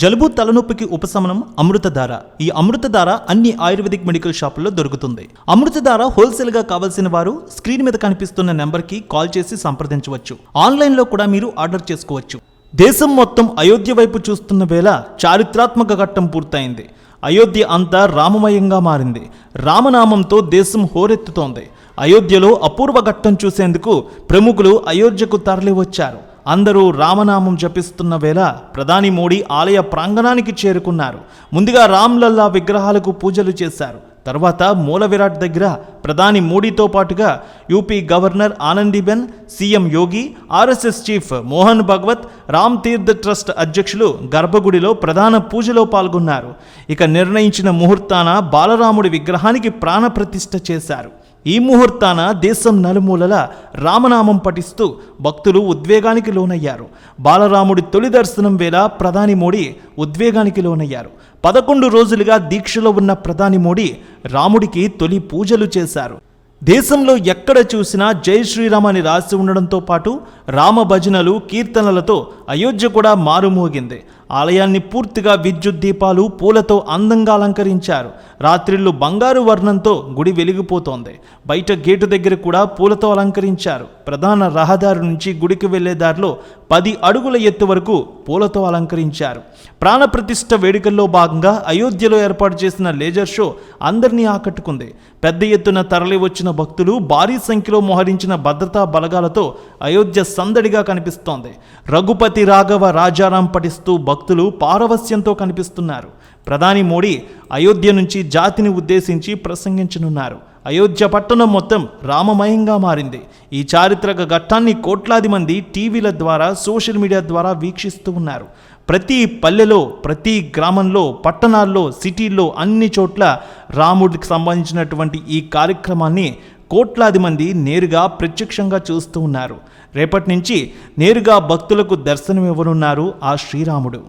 జలుబు తలనొప్పికి ఉపశమనం అమృతధార. ఈ అమృతధార అన్ని ఆయుర్వేదిక్ మెడికల్ షాపుల్లో దొరుకుతుంది. అమృతధార హోల్సేల్గా కావాల్సిన వారు స్క్రీన్ మీద కనిపిస్తున్న నెంబర్కి కాల్ చేసి సంప్రదించవచ్చు. ఆన్లైన్లో కూడా మీరు ఆర్డర్ చేసుకోవచ్చు. దేశం మొత్తం అయోధ్య వైపు చూస్తున్న వేళ చారిత్రాత్మక ఘట్టం పూర్తయింది. అయోధ్య అంతా రామమయంగా మారింది. రామనామంతో దేశం హోరెత్తుతోంది. అయోధ్యలో అపూర్వ ఘట్టం చూసేందుకు ప్రముఖులు అయోధ్యకు తరలివచ్చారు. అందరూ రామనామం జపిస్తున్న వేళ ప్రధాని మోడీ ఆలయ ప్రాంగణానికి చేరుకున్నారు. ముందుగా రామ్లల్లా విగ్రహాలకు పూజలు చేశారు. తర్వాత మూల విరాట్ దగ్గర ప్రధాని మోడీతో పాటుగా UP governor Anandiben CM Yogi RSS chief Mohan Bhagwat Ram Teerth trust అధ్యక్షులు గర్భగుడిలో ప్రధాన పూజలో పాల్గొన్నారు. ఇక నిర్ణయించిన ముహూర్తాన బాలరాముడి విగ్రహానికి ప్రాణప్రతిష్ఠ చేశారు. ఈ ముహూర్తాన దేశం నలుమూలల రామనామం పఠిస్తూ భక్తులు ఉద్వేగానికి లోనయ్యారు. బాలరాముడి తొలి దర్శనం వేళ ప్రధాని మోడీ ఉద్వేగానికి లోనయ్యారు. పదకొండు రోజులుగా దీక్షలో ఉన్న ప్రధాని మోడీ రాముడికి తొలి పూజలు చేశారు. దేశంలో ఎక్కడ చూసినా జై శ్రీరామ్ అని రాసి ఉండడంతో పాటు రామ భజనలు కీర్తనలతో అయోధ్య కూడా మారుమోగింది. ఆలయాన్ని పూర్తిగా విద్యుత్ దీపాలు పూలతో అందంగా అలంకరించారు. రాత్రిళ్ళు బంగారు వర్ణంతో గుడి వెలిగిపోతోంది. బయట గేటు దగ్గర కూడా పూలతో అలంకరించారు. ప్రధాన రహదారి నుంచి గుడికి వెళ్ళే దారిలో పది అడుగుల ఎత్తు వరకు పూలతో అలంకరించారు. ప్రాణప్రతిష్ఠ వేడుకల్లో భాగంగా అయోధ్యలో ఏర్పాటు చేసిన లేజర్ షో అందరినీ ఆకట్టుకుంది. పెద్ద ఎత్తున తరలి వచ్చిన భక్తులు భారీ సంఖ్యలో మోహరించిన భద్రతా బలగాలతో అయోధ్య సందడిగా కనిపిస్తోంది. రఘుపతి రాఘవ రాజారాం పఠిస్తూ భక్తులు పారవస్యంతో కనిపిస్తున్నారు. ప్రధాని మోడీ అయోధ్య నుంచి జాతిని ఉద్దేశించి ప్రసంగించనున్నారు. అయోధ్య పట్టణం మొత్తం రామమయంగా మారింది. ఈ చారిత్రక ఘట్టాన్ని కోట్లాది మంది టీవీల ద్వారా సోషల్ మీడియా ద్వారా వీక్షిస్తూ ఉన్నారు. ప్రతి పల్లెలో ప్రతి గ్రామంలో పట్టణాల్లో సిటీల్లో అన్ని చోట్ల రాముడికి సంబంధించినటువంటి ఈ కార్యక్రమాన్ని కోట్లాది మంది నేరుగా ప్రత్యక్షంగా చూస్తూ ఉన్నారు. రేపటి నుంచి నేరుగా భక్తులకు దర్శనం ఇవ్వనున్నారు ఆ శ్రీరాముడు.